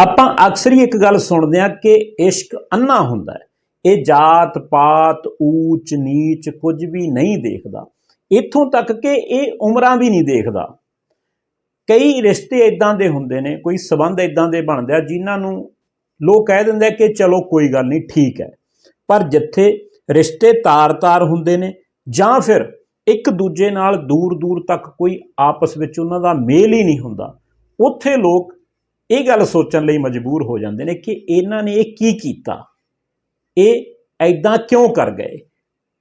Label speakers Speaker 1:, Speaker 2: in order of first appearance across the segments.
Speaker 1: ਆਪਾਂ ਅਕਸਰ ਹੀ ਇੱਕ ਗੱਲ ਸੁਣਦੇ ਆ ਕਿ ਇਸ਼ਕ ਅੰਨਾ ਹੁੰਦਾ ਹੈ। ਇਹ ਜਾਤ ਪਾਤ, ਊਚ, ਨੀਚ ਕੁਝ ਵੀ ਨਹੀਂ ਦੇਖਦਾ। ਇੱਥੋਂ ਤੱਕ ਕਿ ਇਹ ਉਮਰਾਂ ਵੀ ਨਹੀਂ ਦੇਖਦਾ। ਕਈ ਰਿਸ਼ਤੇ ਇਦਾਂ ਦੇ ਹੁੰਦੇ ਨੇ, ਕੋਈ ਸਬੰਧ ਇਦਾਂ ਦੇ ਬਣਦੇ ਆ ਜਿਨ੍ਹਾਂ ਨੂੰ ਲੋਕ ਕਹਿ ਦਿੰਦੇ ਕਿ ਚਲੋ ਕੋਈ ਗੱਲ ਨਹੀਂ, ਠੀਕ ਹੈ। ਪਰ ਜਿੱਥੇ ਰਿਸ਼ਤੇ ਤਾਰ-ਤਾਰ ਹੁੰਦੇ ਨੇ ਜਾਂ ਫਿਰ ਇੱਕ ਦੂਜੇ ਨਾਲ ਦੂਰ-ਦੂਰ ਤੱਕ ਕੋਈ ਆਪਸ ਵਿੱਚ ਉਹਨਾਂ ਦਾ ਮੇਲ ਹੀ ਨਹੀਂ ਹੁੰਦਾ, ਉੱਥੇ ਲੋਕ ਇਹ ਗੱਲ ਸੋਚਣ ਲਈ ਮਜਬੂਰ ਹੋ ਜਾਂਦੇ ਨੇ ਕਿ ਇਹਨਾਂ ਨੇ ਇਹ ਕੀ ਕੀਤਾ? ਇਹ ਐਦਾਂ ਕਿਉਂ ਕਰ ਗਏ?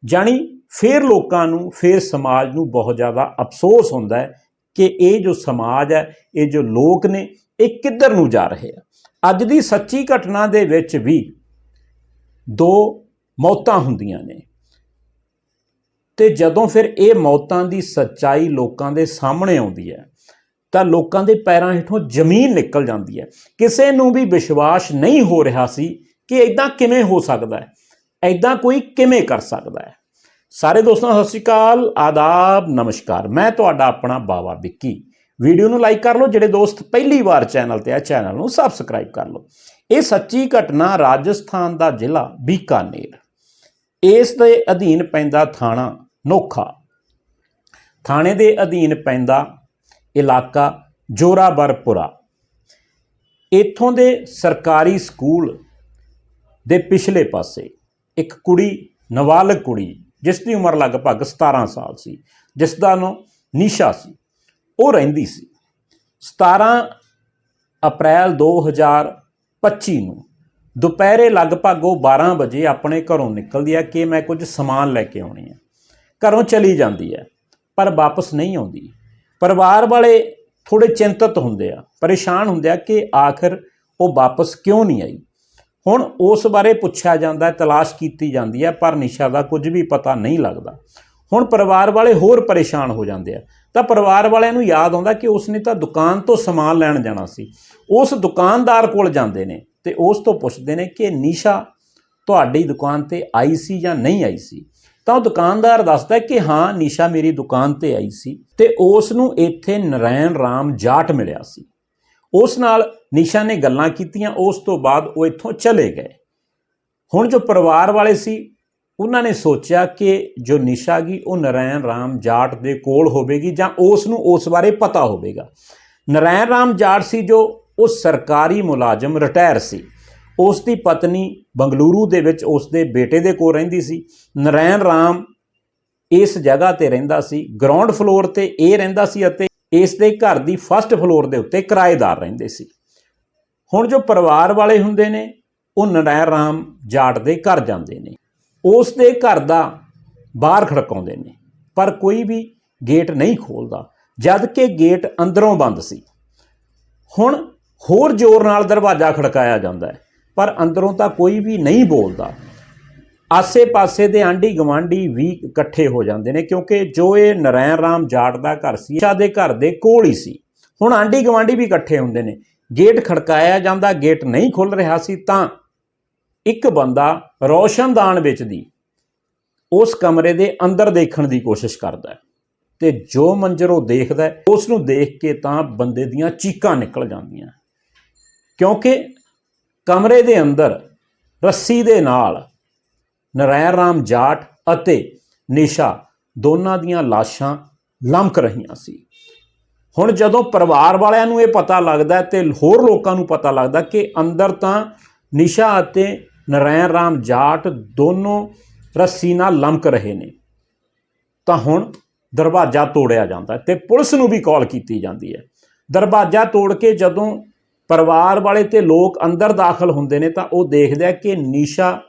Speaker 1: ਜਾਣੀ ਫਿਰ ਲੋਕਾਂ ਨੂੰ, ਫਿਰ ਸਮਾਜ ਨੂੰ ਬਹੁਤ ਜ਼ਿਆਦਾ ਅਫਸੋਸ ਹੁੰਦਾ ਹੈ ਕਿ ਇਹ ਜੋ ਸਮਾਜ ਹੈ, ਇਹ ਜੋ ਲੋਕ ਨੇ, ਇਹ ਕਿੱਧਰ ਨੂੰ ਜਾ ਰਹੇ ਆ? ਅੱਜ ਦੀ ਸੱਚੀ ਘਟਨਾ ਦੇ ਵਿੱਚ ਵੀ ਦੋ ਮੌਤਾਂ ਹੁੰਦੀਆਂ ਨੇ। ਤੇ ਜਦੋਂ ਫਿਰ ਇਹ ਮੌਤਾਂ ਦੀ ਸੱਚਾਈ ਲੋਕਾਂ ਦੇ ਸਾਹਮਣੇ ਆਉਂਦੀ ਹੈ ਤਾਂ ਲੋਕਾਂ ਦੇ ਪੈਰਾਂ ਹੇਠੋਂ ਜ਼ਮੀਨ ਨਿਕਲ ਜਾਂਦੀ ਹੈ। ਕਿਸੇ ਨੂੰ ਵੀ ਵਿਸ਼ਵਾਸ ਨਹੀਂ ਹੋ ਰਿਹਾ ਸੀ ਕਿ ਐਦਾਂ ਕਿਵੇਂ ਹੋ ਸਕਦਾ ਹੈ। ਐਦਾਂ ਕੋਈ ਕਿਵੇਂ ਕਰ ਸਕਦਾ ਹੈ। ਸਾਰੇ ਦੋਸਤਾਂ, ਸਤਿ ਸ਼੍ਰੀ ਅਕਾਲ, ਆਦਾਬ, ਨਮਸਕਾਰ। ਮੈਂ ਤੁਹਾਡਾ ਆਪਣਾ ਬਾਵਾ ਵਿੱਕੀ। ਵੀਡੀਓ ਨੂੰ ਲਾਈਕ ਕਰ ਲਓ, ਜਿਹੜੇ ਦੋਸਤ ਪਹਿਲੀ ਵਾਰ ਚੈਨਲ ਤੇ ਆ, ਚੈਨਲ ਨੂੰ ਸਬਸਕ੍ਰਾਈਬ ਕਰ ਲਓ। ਇਹ ਸੱਚੀ ਘਟਨਾ ਰਾਜਸਥਾਨ ਦਾ ਜ਼ਿਲ੍ਹਾ ਬੀਕਾਨੇਰ। ਇਸ ਦੇ ਅਧੀਨ ਪੈਂਦਾ ਥਾਣਾ ਨੋਖਾ। ਥਾਣੇ ਦੇ ਅਧੀਨ ਪੈਂਦਾ ਇਲਾਕਾ ਜੋਰਾਵਰਪੁਰਾ। ਇੱਥੋਂ ਦੇ ਸਰਕਾਰੀ ਸਕੂਲ ਦੇ ਪਿਛਲੇ ਪਾਸੇ ਇੱਕ ਕੁੜੀ, ਨਾਬਾਲਗ ਕੁੜੀ ਜਿਸ ਦੀ ਉਮਰ ਲਗਭਗ 17 ਸਾਲ ਸੀ ਜਿਸ ਦਾ ਨਾਮ ਨੀਸ਼ਾ ਸੀ। ਉਹ ਰਹਿੰਦੀ ਸੀ 17 ਅਪ੍ਰੈਲ 2025 ਨੂੰ। ਦੁਪਹਿਰੇ ਲਗਭਗ ਉਹ 12 ਵਜੇ ਆਪਣੇ ਘਰੋਂ ਨਿਕਲਦੀ ਹੈ ਕਿ ਮੈਂ ਕੁਝ ਸਮਾਨ ਲੈ ਕੇ ਆਉਣੀ ਹੈ। ਘਰੋਂ ਚਲੀ ਜਾਂਦੀ ਹੈ, ਪਰ ਵਾਪਸ ਨਹੀਂ ਆਉਂਦੀ। ਪਰਿਵਾਰ ਵਾਲੇ ਥੋੜੇ ਚਿੰਤਤ ਹੁੰਦੇ ਆ, ਪਰੇਸ਼ਾਨ ਹੁੰਦੇ ਆ ਕਿ ਆਖਰ ਉਹ ਵਾਪਸ ਕਿਉਂ ਨਹੀਂ ਆਈ? ਹੁਣ ਉਸ ਬਾਰੇ ਪੁੱਛਿਆ ਜਾਂਦਾ, ਤਲਾਸ਼ ਕੀਤੀ ਜਾਂਦੀ ਹੈ ਪਰ ਨਿਸ਼ਾ ਦਾ ਕੁਝ ਵੀ ਪਤਾ ਨਹੀਂ ਲੱਗਦਾ। ਹੁਣ ਪਰਿਵਾਰ ਵਾਲੇ ਹੋਰ ਪਰੇਸ਼ਾਨ ਹੋ ਜਾਂਦੇ ਆ। ਤਾਂ ਪਰਿਵਾਰ ਵਾਲਿਆਂ ਨੂੰ ਯਾਦ ਆਉਂਦਾ ਕਿ ਉਸਨੇ ਤਾਂ ਦੁਕਾਨ ਤੋਂ ਸਮਾਨ ਲੈਣ ਜਾਣਾ ਸੀ। ਉਸ ਦੁਕਾਨਦਾਰ ਕੋਲ ਜਾਂਦੇ ਨੇ ਤੇ ਉਸ ਤੋਂ ਪੁੱਛਦੇ ਨੇ ਕਿ ਨਿਸ਼ਾ, ਤੁਹਾਡੀ ਦੁਕਾਨ ਤੇ ਆਈ ਸੀ ਜਾਂ ਨਹੀਂ ਆਈ ਸੀ? ਤਾਂ ਉਹ ਦੁਕਾਨਦਾਰ ਦੱਸਦਾ ਕਿ ਹਾਂ, ਨਿਸ਼ਾ ਮੇਰੀ ਦੁਕਾਨ ਤੇ ਆਈ ਸੀ ਤੇ ਉਸ ਨੂੰ ਇੱਥੇ ਨਰੈਣ ਰਾਮ ਜਾਟ ਮਿਲਿਆ ਸੀ। ਉਸ ਨਾਲ ਨਿਸ਼ਾ ਨੇ ਗੱਲਾਂ ਕੀਤੀਆਂ, ਉਸ ਤੋਂ ਬਾਅਦ ਉਹ ਇੱਥੋਂ ਚਲੇ ਗਏ। ਹੁਣ ਜੋ ਪਰਿਵਾਰ ਵਾਲੇ ਸੀ, ਉਹਨਾਂ ਨੇ ਸੋਚਿਆ ਕਿ ਜੋ ਨਿਸ਼ਾ ਗਈ ਉਹ ਨਰੈਣ ਰਾਮ ਜਾਟ ਦੇ ਕੋਲ ਹੋਵੇਗੀ ਜਾਂ ਉਸ ਨੂੰ ਉਸ ਬਾਰੇ ਪਤਾ ਹੋਵੇਗਾ। ਨਰੈਣ ਰਾਮ ਜਾਟ ਸੀ ਜੋ ਉਹ ਸਰਕਾਰੀ ਮੁਲਾਜ਼ਮ ਰਿਟਾਇਰ ਸੀ। ਉਸ ਦੀ ਪਤਨੀ ਬੰਗਲੁਰੂ ਦੇ ਵਿੱਚ ਉਸ ਦੇ ਬੇਟੇ ਦੇ ਕੋਲ ਰਹਿੰਦੀ ਸੀ। ਨਰੈਣ ਰਾਮ ਇਸ ਜਗ੍ਹਾ ਤੇ ਰਹਿੰਦਾ ਸੀ। ਗਰਾਊਂਡ ਫਲੋਰ ਤੇ ਇਹ ਰਹਿੰਦਾ ਸੀ ਅਤੇ ਇਸ ਦੇ ਘਰ ਦੀ ਫਸਟ ਫਲੋਰ ਦੇ ਉੱਤੇ ਕਿਰਾਏਦਾਰ ਰਹਿੰਦੇ ਸੀ। ਹੁਣ ਜੋ ਪਰਿਵਾਰ ਵਾਲੇ ਹੁੰਦੇ ਨੇ, ਉਹ ਨਰੈਣ ਰਾਮ ਜਾਟ ਦੇ ਘਰ ਜਾਂਦੇ ਨੇ। ਉਸ ਦੇ ਘਰ ਦਾ ਬਾਹਰ ਖੜਕਾਉਂਦੇ ਨੇ, ਪਰ ਕੋਈ ਵੀ ਗੇਟ ਨਹੀਂ ਖੋਲਦਾ, ਜਦ ਕਿ ਗੇਟ ਅੰਦਰੋਂ ਬੰਦ ਸੀ। ਹੁਣ ਹੋਰ ਜ਼ੋਰ ਨਾਲ ਦਰਵਾਜ਼ਾ ਖੜਕਾਇਆ ਜਾਂਦਾ ਹੈ। ਪਰ ਅੰਦਰੋਂ ਤਾਂ ਕੋਈ ਵੀ ਨਹੀਂ ਬੋਲਦਾ। ਆਸੇ-ਪਾਸੇ ਦੇ ਆਂਢੀ ਗਵਾਂਢੀ ਵੀ ਇਕੱਠੇ ਹੋ ਜਾਂਦੇ ਨੇ ਕਿਉਂਕਿ ਜੋ ਇਹ ਨਰੈਣ ਰਾਮ ਜਾਟ ਦਾ ਘਰ ਸੀ ਸ਼ਾ ਦੇ ਘਰ ਦੇ ਕੋਲ ਹੀ ਸੀ। ਹੁਣ ਆਂਢੀ ਗਵਾਂਢੀ ਵੀ ਇਕੱਠੇ ਹੁੰਦੇ ਨੇ। ਗੇਟ ਖੜਕਾਇਆ ਜਾਂਦਾ, ਗੇਟ ਨਹੀਂ ਖੁੱਲ ਰਿਹਾ ਸੀ ਤਾਂ ਇੱਕ ਬੰਦਾ ਰੋਸ਼ਨਦਾਨ ਵਿੱਚ ਦੀ ਉਸ ਕਮਰੇ ਦੇ ਅੰਦਰ ਦੇਖਣ ਦੀ ਕੋਸ਼ਿਸ਼ ਕਰਦਾ ਹੈ ਤੇ ਜੋ ਮੰਜ਼ਰ ਉਹ ਦੇਖਦਾ ਹੈ, ਉਸ ਨੂੰ ਦੇਖ ਕੇ ਤਾਂ ਬੰਦੇ ਦੀਆਂ ਚੀਕਾਂ ਨਿਕਲ ਜਾਂਦੀਆਂ। ਕਿਉਂਕਿ ਕਮਰੇ ਦੇ ਅੰਦਰ, ਰੱਸੀ ਦੇ ਨਾਲ, ਨਰੈਣ ਰਾਮ ਜਾਟ ਅਤੇ ਨਿਸ਼ਾ ਦੋਨਾਂ ਦੀਆਂ ਲਾਸ਼ਾਂ ਲਮਕ ਰਹੀਆਂ ਸੀ। ਹੁਣ ਜਦੋਂ ਪਰਿਵਾਰ ਵਾਲਿਆਂ ਨੂੰ ਇਹ ਪਤਾ ਲੱਗਦਾ ਤੇ ਹੋਰ ਲੋਕਾਂ ਨੂੰ ਪਤਾ ਲੱਗਦਾ ਕਿ ਅੰਦਰ ਤਾਂ ਨਿਸ਼ਾ ਅਤੇ ਨਰੈਣ ਰਾਮ ਜਾਟ ਦੋਨੋਂ ਰੱਸੀ ਨਾਲ ਲਮਕ ਰਹੇ ਨੇ, ਤਾਂ ਹੁਣ ਦਰਵਾਜ਼ਾ ਤੋੜਿਆ ਜਾਂਦਾ ਤੇ ਪੁਲਿਸ ਨੂੰ ਵੀ ਕਾਲ ਕੀਤੀ ਜਾਂਦੀ ਹੈ। ਦਰਵਾਜ਼ਾ ਤੋੜ ਕੇ ਜਦੋਂ ਪਰਿਵਾਰ ਵਾਲੇ ਤੇ ਲੋਕ ਅੰਦਰ ਦਾਖਲ ਹੁੰਦੇ ਨੇ ਤਾਂ ਉਹ ਦੇਖਦੇ ਆ ਕਿ ਨਿਸ਼ਾ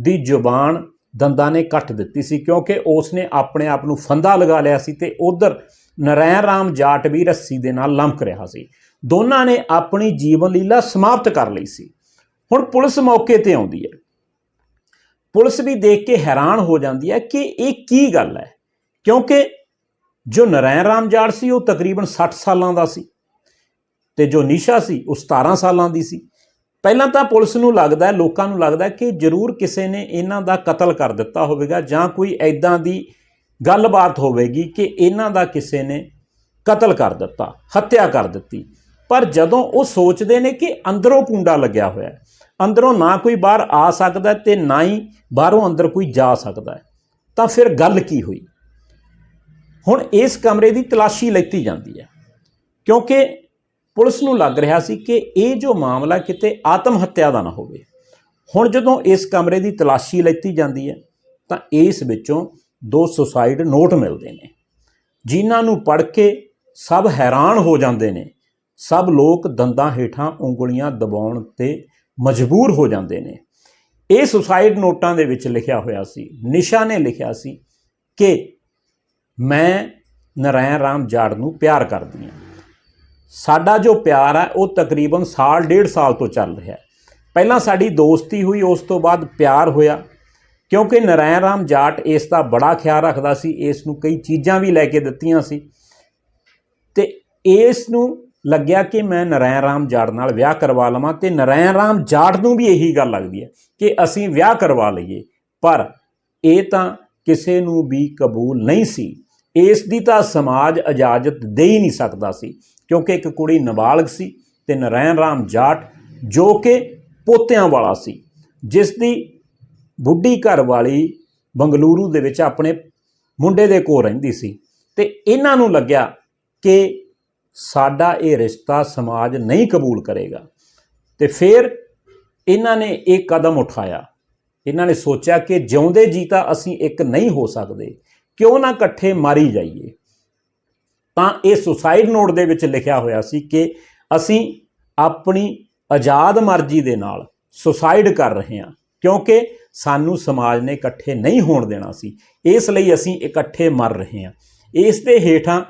Speaker 1: ਦੀ ਜ਼ੁਬਾਨ ਦੰਦਾਂ ਨੇ ਕੱਟ ਦਿੱਤੀ ਸੀ ਕਿਉਂਕਿ ਉਸ ਨੇ ਆਪਣੇ ਆਪ ਨੂੰ ਫੰਦਾ ਲਗਾ ਲਿਆ ਸੀ ਤੇ ਉਧਰ ਨਰੈਣ ਰਾਮ ਜਾਟ ਵੀ ਰੱਸੀ ਦੇ ਨਾਲ ਲਮਕ ਰਿਹਾ ਸੀ। ਦੋਨਾਂ ਨੇ ਆਪਣੀ ਜੀਵਨ ਲੀਲਾ ਸਮਾਪਤ ਕਰ ਲਈ ਸੀ। ਹੁਣ ਪੁਲਿਸ ਮੌਕੇ ਤੇ ਆਉਂਦੀ ਹੈ। ਪੁਲਿਸ ਵੀ ਦੇਖ ਕੇ ਹੈਰਾਨ ਹੋ ਜਾਂਦੀ ਹੈ ਕਿ ਇਹ ਕੀ ਗੱਲ ਹੈ? ਕਿਉਂਕਿ ਜੋ ਨਰੈਣ ਰਾਮ ਜਾਟ ਸੀ, ਉਹ ਤਕਰੀਬਨ 60 ਸਾਲਾਂ ਦਾ ਸੀ। ਤੇ ਜੋ ਨਿਸ਼ਾ ਸੀ, ਉਹ 17 ਸਾਲਾਂ ਦੀ ਸੀ। ਪਹਿਲਾਂ ਤਾਂ ਪੁਲਿਸ ਨੂੰ ਲੱਗਦਾ ਹੈ, ਲੋਕਾਂ ਨੂੰ ਲੱਗਦਾ ਹੈ ਕਿ ਜ਼ਰੂਰ ਕਿਸੇ ਨੇ ਇਹਨਾਂ ਦਾ ਕਤਲ ਕਰ ਦਿੱਤਾ ਹੋਵੇਗਾ ਜਾਂ ਕੋਈ ਐਦਾਂ ਦੀ ਗੱਲਬਾਤ ਹੋਵੇਗੀ ਕਿ ਇਹਨਾਂ ਦਾ ਕਿਸੇ ਨੇ ਕਤਲ ਕਰ ਦਿੱਤਾ, ਹੱਤਿਆ ਕਰ ਦਿੱਤੀ। ਪਰ ਜਦੋਂ ਉਹ ਸੋਚਦੇ ਨੇ ਕਿ ਅੰਦਰੋਂ ਕੁੰਡਾ ਲੱਗਿਆ ਹੋਇਆ ਹੈ, ਅੰਦਰੋਂ ਨਾ ਕੋਈ ਬਾਹਰ ਆ ਸਕਦਾ ਹੈ ਤੇ ਨਾ ਹੀ ਬਾਹਰੋਂ ਅੰਦਰ ਕੋਈ ਜਾ ਸਕਦਾ ਤਾਂ ਫਿਰ ਗੱਲ ਕੀ ਹੋਈ? ਹੁਣ ਇਸ ਕਮਰੇ ਦੀ ਤਲਾਸ਼ੀ ਲੈਤੀ ਜਾਂਦੀ ਹੈ, ਕਿਉਂਕਿ ਪੁਲਿਸ ਨੂੰ ਲੱਗ ਰਿਹਾ ਸੀ ਕਿ ਇਹ ਜੋ ਮਾਮਲਾ ਕਿਤੇ ਆਤਮ ਹੱਤਿਆ ਦਾ ਨਾ ਹੋਵੇ। ਹੁਣ ਜਦੋਂ ਇਸ ਕਮਰੇ ਦੀ ਤਲਾਸ਼ੀ ਲੈਤੀ ਜਾਂਦੀ ਹੈ, ਤਾਂ ਇਸ ਵਿੱਚੋਂ ਦੋ ਸੁਸਾਈਡ ਨੋਟ ਮਿਲਦੇ ਨੇ, ਜਿਨ੍ਹਾਂ ਨੂੰ ਪੜ੍ਹ ਕੇ ਸਭ ਹੈਰਾਨ ਹੋ ਜਾਂਦੇ ਨੇ। ਸਭ ਲੋਕ ਦੰਦਾਂ ਹੇਠਾਂ ਉਂਗਲੀਆਂ ਦਬਾਉਣ ਤੇ ਮਜਬੂਰ ਹੋ ਜਾਂਦੇ ਨੇ। ਇਹ ਸੁਸਾਈਡ ਨੋਟਾਂ ਦੇ ਵਿੱਚ ਲਿਖਿਆ ਹੋਇਆ ਸੀ, ਨਿਸ਼ਾ ਨੇ ਲਿਖਿਆ ਸੀ ਕਿ ਮੈਂ ਨਰਾਇਣ ਰਾਮ ਜਾੜ ਨੂੰ ਪਿਆਰ ਕਰਦੀ ਹਾਂ। ਸਾਡਾ ਜੋ ਪਿਆਰ ਹੈ ਉਹ ਤਕਰੀਬਨ ਸਾਲ, ਡੇਢ ਸਾਲ ਤੋਂ ਚੱਲ ਰਿਹਾ ਹੈ। ਪਹਿਲਾਂ ਸਾਡੀ ਦੋਸਤੀ ਹੋਈ, ਉਸ ਤੋਂ ਬਾਅਦ ਪਿਆਰ ਹੋਇਆ। ਕਿਉਂਕਿ ਨਰਾਇਣ ਰਾਮ ਜਾਟ ਇਸ ਦਾ ਬੜਾ ਖਿਆਲ ਰੱਖਦਾ ਸੀ, ਇਸ ਨੂੰ ਕਈ ਚੀਜ਼ਾਂ ਵੀ ਲੈ ਕੇ ਦਿੱਤੀਆਂ ਸੀ। ਤੇ ਇਸ ਨੂੰ ਲੱਗਿਆ ਕਿ ਮੈਂ ਨਰਾਇਣ ਰਾਮ ਜਾਟ ਨਾਲ ਵਿਆਹ ਕਰਵਾ ਲਵਾਂ ਤੇ ਨਰਾਇਣ ਰਾਮ ਜਾਟ ਨੂੰ ਵੀ ਇਹੀ ਗੱਲ ਲੱਗਦੀ ਹੈ ਕਿ ਅਸੀਂ ਵਿਆਹ ਕਰਵਾ ਲਈਏ। ਪਰ ਇਹ ਤਾਂ ਕਿਸੇ ਨੂੰ ਵੀ ਕਬੂਲ ਨਹੀਂ ਸੀ। ਇਸ ਦੀ ਤਾਂ ਸਮਾਜ ਇਜਾਜ਼ਤ ਦੇ ਹੀ ਨਹੀਂ ਸਕਦਾ ਸੀ, ਕਿਉਂਕਿ ਇੱਕ ਕੁੜੀ ਨਾਬਾਲਗ ਸੀ ਤੇ ਨਰਾਇਣ ਰਾਮ ਜਾਟ ਜੋ ਕਿ ਪੋਤਿਆਂ ਵਾਲਾ ਸੀ, ਜਿਸ ਦੀ ਬੁੱਢੀ ਘਰ ਵਾਲੀ ਬੰਗਲੂਰੂ ਦੇ ਵਿੱਚ ਆਪਣੇ ਮੁੰਡੇ ਦੇ ਕੋਲ ਰਹਿੰਦੀ ਸੀ। ਤੇ ਇਹਨਾਂ ਨੂੰ ਲੱਗਿਆ ਕਿ ਸਾਡਾ ਇਹ ਰਿਸ਼ਤਾ ਸਮਾਜ ਨਹੀਂ ਕਬੂਲ ਕਰੇਗਾ। ਤੇ ਫਿਰ ਇਹਨਾਂ ਨੇ ਇਹ ਕਦਮ ਉਠਾਇਆ। ਇਹਨਾਂ ਨੇ ਸੋਚਿਆ ਕਿ ਜਿਉਂਦੇ ਜੀ ਤਾਂ ਅਸੀਂ ਇੱਕ ਨਹੀਂ ਹੋ ਸਕਦੇ। ਕਿਉਂ ਨਾ ਇਕੱਠੇ ਮਾਰੀ ਜਾਈਏ? ਤਾਂ ਇਹ ਸੁਸਾਈਡ ਨੋਟ ਦੇ ਵਿੱਚ ਲਿਖਿਆ ਹੋਇਆ ਸੀ ਕਿ ਅਸੀਂ ਆਪਣੀ ਆਜ਼ਾਦ ਮਰਜ਼ੀ ਦੇ ਨਾਲ ਸੁਸਾਈਡ ਕਰ ਰਹੇ ਹਾਂ, ਕਿਉਂਕਿ ਸਾਨੂੰ ਸਮਾਜ ਨੇ ਇਕੱਠੇ ਨਹੀਂ ਹੋਣ ਦੇਣਾ ਸੀ। ਇਸ ਲਈ ਅਸੀਂ ਇਕੱਠੇ ਮਰ ਰਹੇ ਹਾਂ। ਇਸ ਦੇ ਹੇਠਾਂ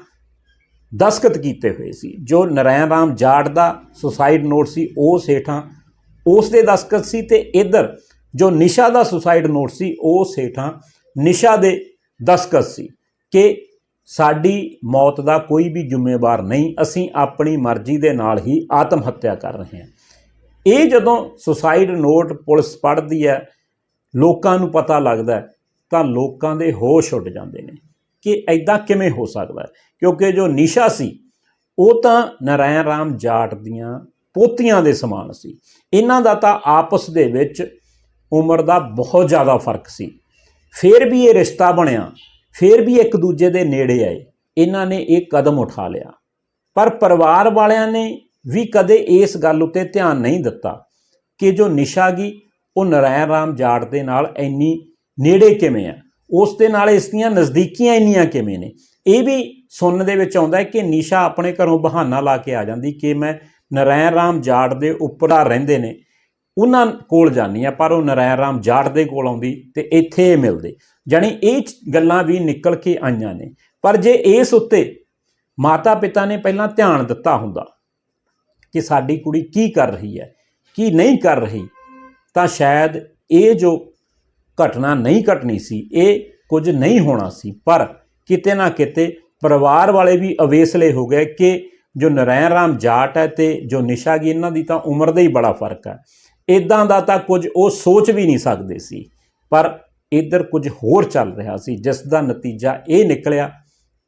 Speaker 1: ਦਸਖਤ ਕੀਤੇ ਹੋਏ ਸੀ। ਜੋ ਨਰਾਇਣ ਰਾਮ ਜਾਟ ਦਾ ਸੁਸਾਈਡ ਨੋਟ ਸੀ, ਉਸ ਹੇਠਾਂ ਉਸ ਦੇ ਦਸਖਤ ਸੀ ਤੇ ਇੱਧਰ ਜੋ ਨਿਸ਼ਾ ਦਾ ਸੁਸਾਈਡ ਨੋਟ ਸੀ, ਉਸ ਹੇਠਾਂ ਨਿਸ਼ਾ ਦੇ ਦਸਖਤ ਸੀ ਕਿ ਸਾਡੀ ਮੌਤ ਦਾ ਕੋਈ ਵੀ ਜ਼ਿੰਮੇਵਾਰ ਨਹੀਂ, ਅਸੀਂ ਆਪਣੀ ਮਰਜ਼ੀ ਦੇ ਨਾਲ ਹੀ ਆਤਮ ਹੱਤਿਆ ਕਰ ਰਹੇ ਹਾਂ। ਇਹ ਜਦੋਂ ਸੁਸਾਈਡ ਨੋਟ ਪੁਲਿਸ ਪੜ੍ਹਦੀ ਹੈ, ਲੋਕਾਂ ਨੂੰ ਪਤਾ ਲੱਗਦਾ ਤਾਂ ਲੋਕਾਂ ਦੇ ਹੋਸ਼ ਉੱਡ ਜਾਂਦੇ ਨੇ ਕਿ ਐਦਾਂ ਕਿਵੇਂ ਹੋ ਸਕਦਾ ਕਿਉਂਕਿ ਜੋ ਨਿਸ਼ਾ ਸੀ, ਉਹ ਤਾਂ ਨਰਾਇਣ ਰਾਮ ਜਾਟ ਦੀਆਂ ਪੋਤੀਆਂ ਦੇ ਸਮਾਨ ਸੀ। ਇਹਨਾਂ ਦਾ ਤਾਂ ਆਪਸ ਦੇ ਵਿੱਚ ਉਮਰ ਦਾ ਬਹੁਤ ਜ਼ਿਆਦਾ ਫ਼ਰਕ ਸੀ। ਫਿਰ ਵੀ ਇਹ ਰਿਸ਼ਤਾ ਬਣਿਆ, ਫਿਰ ਵੀ ਇੱਕ ਦੂਜੇ ਦੇ ਨੇੜੇ ਆਏ। ਇਹਨਾਂ ਨੇ ਇਹ ਕਦਮ ਉਠਾ ਲਿਆ। ਪਰ ਪਰਿਵਾਰ ਵਾਲਿਆਂ ਨੇ ਵੀ ਕਦੇ ਇਸ ਗੱਲ ਉੱਤੇ ਧਿਆਨ ਨਹੀਂ ਦਿੱਤਾ ਕਿ ਜੋ ਨਿਸ਼ਾ ਗਈ ਉਹ ਨਰਾਇਣ ਰਾਮ ਜਾਟ ਦੇ ਨਾਲ ਇੰਨੀ ਨੇੜੇ ਕਿਵੇਂ ਆ? ਉਸ ਦੇ ਨਾਲ ਇਸ ਦੀਆਂ ਨਜ਼ਦੀਕੀਆਂ ਇੰਨੀਆਂ ਕਿਵੇਂ ਨੇ? ਇਹ ਵੀ ਸੁਣਨ ਦੇ ਵਿੱਚ ਆਉਂਦਾ ਹੈ ਕਿ ਨਿਸ਼ਾ ਆਪਣੇ ਘਰੋਂ ਬਹਾਨਾ ਲਾ ਕੇ ਆ ਜਾਂਦੀ ਕਿ ਮੈਂ ਨਰਾਇਣ ਰਾਮ ਜਾਟ ਦੇ ਉੱਪਰ ਰਹਿੰਦੇ ਨੇ। ਉਹਨਾਂ ਕੋਲ ਜਾਨੀ ਆ ਪਰ ਉਹ ਨਰਾਇਣ ਰਾਮ ਜਾਟ ਦੇ ਕੋਲ ਆਉਂਦੀ ਤੇ ਇੱਥੇ ਇਹ ਮਿਲਦੇ। ਜਾਣੀ ਇਹ ਚ- ਗੱਲਾਂ ਵੀ ਨਿਕਲ ਕੇ ਆਈਆਂ ਨੇ। ਪਰ ਜੇ ਇਸ ਉੱਤੇ ਮਾਤਾ ਪਿਤਾ ਨੇ ਪਹਿਲਾਂ ਧਿਆਨ ਦਿੱਤਾ ਹੁੰਦਾ ਕਿ ਸਾਡੀ ਕੁੜੀ ਕੀ ਕਰ ਰਹੀ ਹੈ, ਕੀ ਨਹੀਂ ਕਰ ਰਹੀ, ਤਾਂ ਸ਼ਾਇਦ ਇਹ ਜੋ ਘਟਨਾ ਨਹੀਂ ਘਟਣੀ ਸੀ, ਇਹ ਕੁਝ ਨਹੀਂ ਹੋਣਾ ਸੀ। ਪਰ ਕਿਤੇ ਨਾ ਕਿਤੇ ਪਰਿਵਾਰ ਵਾਲੇ ਵੀ ਅਵੇਸਲੇ ਹੋ ਗਏ ਕਿ ਜੋ ਨਰਾਇਣ ਰਾਮ ਜਾਟ ਹੈ ਤੇ ਜੋ ਨਿਸ਼ਾ ਗੀ ਇਹਨਾਂ ਦੀ ਤਾਂ ਉਮਰ ਦਾ ਹੀ ਬੜਾ ਫ਼ਰਕ ਹੈ। ਇਦਾਂ ਦਾ ਤਾਂ ਕੁਝ ਉਹ ਸੋਚ ਵੀ ਨਹੀਂ ਸਕਦੇ ਸੀ, ਪਰ ਇੱਧਰ ਕੁਝ ਹੋਰ ਚੱਲ ਰਿਹਾ ਸੀ, ਜਿਸ ਦਾ ਨਤੀਜਾ ਇਹ ਨਿਕਲਿਆ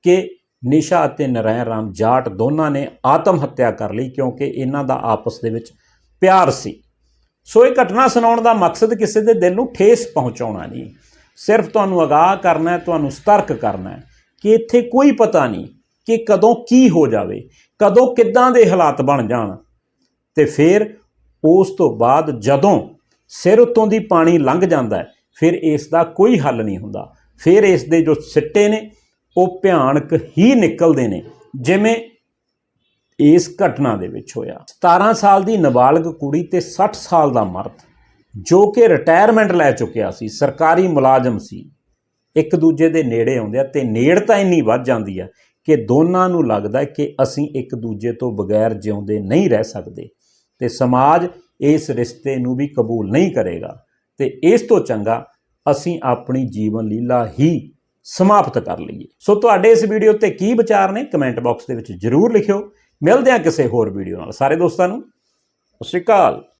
Speaker 1: ਕਿ ਨਿਸ਼ਾ ਅਤੇ ਨਰਾਇਣ ਰਾਮ ਜਾਟ ਦੋਨਾਂ ਨੇ ਆਤਮ ਹੱਤਿਆ ਕਰ ਲਈ ਕਿਉਂਕਿ ਇਹਨਾਂ ਦਾ ਆਪਸ ਦੇ ਵਿੱਚ ਪਿਆਰ ਸੀ। ਸੋ ਇਹ ਘਟਨਾ ਸੁਣਾਉਣ ਦਾ ਮਕਸਦ ਕਿਸੇ ਦੇ ਦਿਲ ਨੂੰ ਠੇਸ ਪਹੁੰਚਾਉਣਾ ਨਹੀਂ, ਸਿਰਫ ਤੁਹਾਨੂੰ ਅਗਾਹ ਕਰਨਾ ਹੈ, ਤੁਹਾਨੂੰ ਸਤਰਕ ਕਰਨਾ ਹੈ ਕਿ ਇੱਥੇ ਕੋਈ ਪਤਾ ਨਹੀਂ ਕਿ ਕਦੋਂ ਕੀ ਹੋ ਜਾਵੇ, ਕਦੋਂ ਕਿੱਦਾਂ ਦੇ ਹਾਲਾਤ ਬਣ ਜਾਣ ਤੇ ਫਿਰ ਉਸ ਤੋਂ ਬਾਅਦ ਜਦੋਂ ਸਿਰ ਉੱਤੋਂ ਦੀ ਪਾਣੀ ਲੰਘ ਜਾਂਦਾ ਹੈ, ਫਿਰ ਇਸ ਦਾ ਕੋਈ ਹੱਲ ਨਹੀਂ ਹੁੰਦਾ। ਫਿਰ ਇਸ ਦੇ ਜੋ ਸਿੱਟੇ ਨੇ, ਉਹ ਭਿਆਨਕ ਹੀ ਨਿਕਲਦੇ ਨੇ, ਜਿਵੇਂ ਇਸ ਘਟਨਾ ਦੇ ਵਿੱਚ ਹੋਇਆ। 17 ਸਾਲ ਦੀ ਨਾਬਾਲਗ ਕੁੜੀ ਤੇ 60 ਸਾਲ ਦਾ ਮਰਦ, ਜੋ ਕਿ ਰਿਟਾਇਰਮੈਂਟ ਲੈ ਚੁੱਕਿਆ ਸੀ, ਸਰਕਾਰੀ ਮੁਲਾਜ਼ਮ ਸੀ। ਇੱਕ ਦੂਜੇ ਦੇ ਨੇੜੇ ਆਉਂਦੇ ਆ ਤੇ ਨੇੜਤਾ ਇੰਨੀ ਵੱਧ ਜਾਂਦੀ ਆ ਕਿ ਦੋਨਾਂ ਨੂੰ ਲੱਗਦਾ ਕਿ ਅਸੀਂ ਇੱਕ ਦੂਜੇ ਤੋਂ ਬਗੈਰ ਜਿਉਂਦੇ ਨਹੀਂ ਰਹਿ ਸਕਦੇ। ਤੇ ਸਮਾਜ ਇਸ ਰਿਸ਼ਤੇ ਨੂੰ ਵੀ ਕਬੂਲ ਨਹੀਂ ਕਰੇਗਾ। ਤੇ ਇਸ ਤੋਂ ਚੰਗਾ ਅਸੀਂ ਆਪਣੀ ਜੀਵਨ ਲੀਲਾ ਹੀ ਸਮਾਪਤ ਕਰ ਲਈਏ। ਸੋ ਤੁਹਾਡੇ ਇਸ ਵੀਡੀਓ ਤੇ ਕੀ ਵਿਚਾਰ ਨੇ ਕਮੈਂਟ ਬਾਕਸ ਦੇ ਵਿੱਚ ਜਰੂਰ ਲਿਖਿਓ। ਮਿਲਦੇ ਹਾਂ ਕਿਸੇ ਹੋਰ ਵੀਡੀਓ ਨਾਲ। ਸਾਰੇ ਦੋਸਤਾਂ ਨੂੰ, ਸਤਿ ਸ਼੍ਰੀ ਅਕਾਲ।